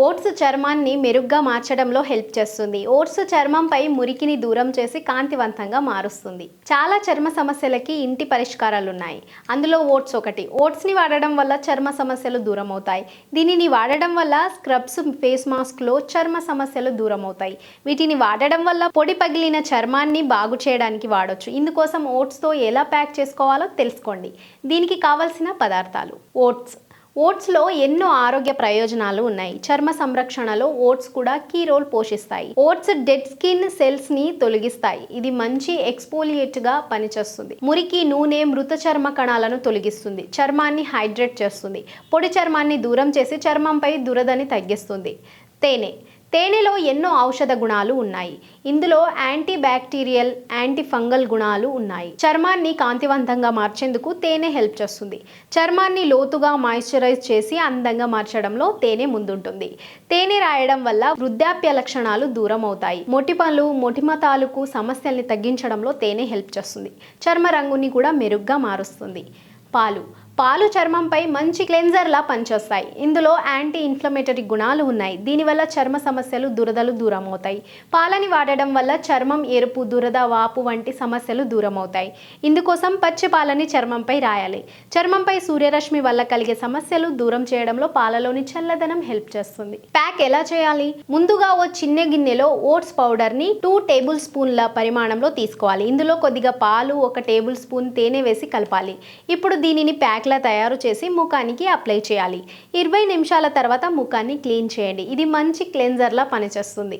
Oats చర్మాన్ని మెరుగ్గా మార్చడంలో హెల్ప్ చేస్తుంది. ఓట్స్ చర్మంపై మురికిని దూరం చేసి కాంతివంతంగా మారుస్తుంది. చాలా చర్మ సమస్యలకి ఇంటి పరిష్కారాలు ఉన్నాయి అందులో ఓట్స్ ఒకటి. ఓట్స్ని వాడడం వల్ల చర్మ సమస్యలు దూరం అవుతాయి దీనిని వాడడం వల్ల స్క్రబ్స్ ఫేస్ మాస్క్లో చర్మ సమస్యలు దూరం అవుతాయి వీటిని వాడడం వల్ల పొడి పగిలిన చర్మాన్ని బాగు చేయడానికి వాడొచ్చు. ఇందుకోసం ఓట్స్తో ఎలా ప్యాక్ చేసుకోవాలో తెలుసుకోండి. దీనికి కావలసిన పదార్థాలు. ఓట్స్. ఓట్స్లో ఎన్నో ఆరోగ్య ప్రయోజనాలు ఉన్నాయి. చర్మ సంరక్షణలో ఓట్స్ కూడా కీ రోల్ పోషిస్తాయి. ఓట్స్ డెడ్ స్కిన్ సెల్స్ని తొలగిస్తాయి. ఇది మంచి ఎక్స్పోలియేట్గా పనిచేస్తుంది. మురికి నూనె మృత చర్మ కణాలను తొలగిస్తుంది. చర్మాన్ని హైడ్రేట్ చేస్తుంది. పొడి చర్మాన్ని దూరం చేసి చర్మంపై దురదని తగ్గిస్తుంది. తేనె తేనెలో ఎన్నో ఔషధ గుణాలు ఉన్నాయి. ఇందులో యాంటీ బ్యాక్టీరియల్ యాంటీ ఫంగల్ గుణాలు ఉన్నాయి. చర్మాన్ని కాంతివంతంగా మార్చేందుకు తేనె హెల్ప్ చేస్తుంది. చర్మాన్ని లోతుగా మాయిశ్చరైజ్ చేసి అందంగా మార్చడంలో తేనె ముందుంటుంది. తేనె రాయడం వల్ల వృద్ధాప్య లక్షణాలు దూరం అవుతాయి. మొటిపలు మొటిమతాలకు సమస్యల్ని తగ్గించడంలో తేనె హెల్ప్ చేస్తుంది. చర్మ రంగుని కూడా మెరుగ్గా మారుస్తుంది. పాలు. పాలు చర్మంపై మంచి క్లెన్జర్లా పనిచేస్తాయి. ఇందులో యాంటీ ఇన్ఫ్లమేటరీ గుణాలు ఉన్నాయి. దీనివల్ల చర్మ సమస్యలు దురదలు దూరం అవుతాయి పాలని వాడడం వల్ల చర్మం ఎరుపు దురద వాపు వంటి సమస్యలు దూరం అవుతాయి ఇందుకోసం పచ్చి పాలని చర్మంపై రాయాలి. చర్మంపై సూర్యరశ్మి వల్ల కలిగే సమస్యలు దూరం చేయడంలో పాలలోని చల్లదనం హెల్ప్ చేస్తుంది. ప్యాక్ ఎలా చేయాలి? ముందుగా ఓ చిన్న గిన్నెలో ఓట్స్ పౌడర్ని టూ టేబుల్ స్పూన్ల పరిమాణంలో తీసుకోవాలి. ఇందులో కొద్దిగా పాలు ఒక టేబుల్ స్పూన్ తేనె వేసి కలపాలి. ఇప్పుడు దీనిని ప్యాక్ ప్యాక్లా తయారు చేసి ముఖానికి అప్లై చేయాలి. ఇరవై నిమిషాల తర్వాత ముఖాన్ని క్లీన్ చేయండి. ఇది మంచి క్లెన్జర్లా పనిచేస్తుంది.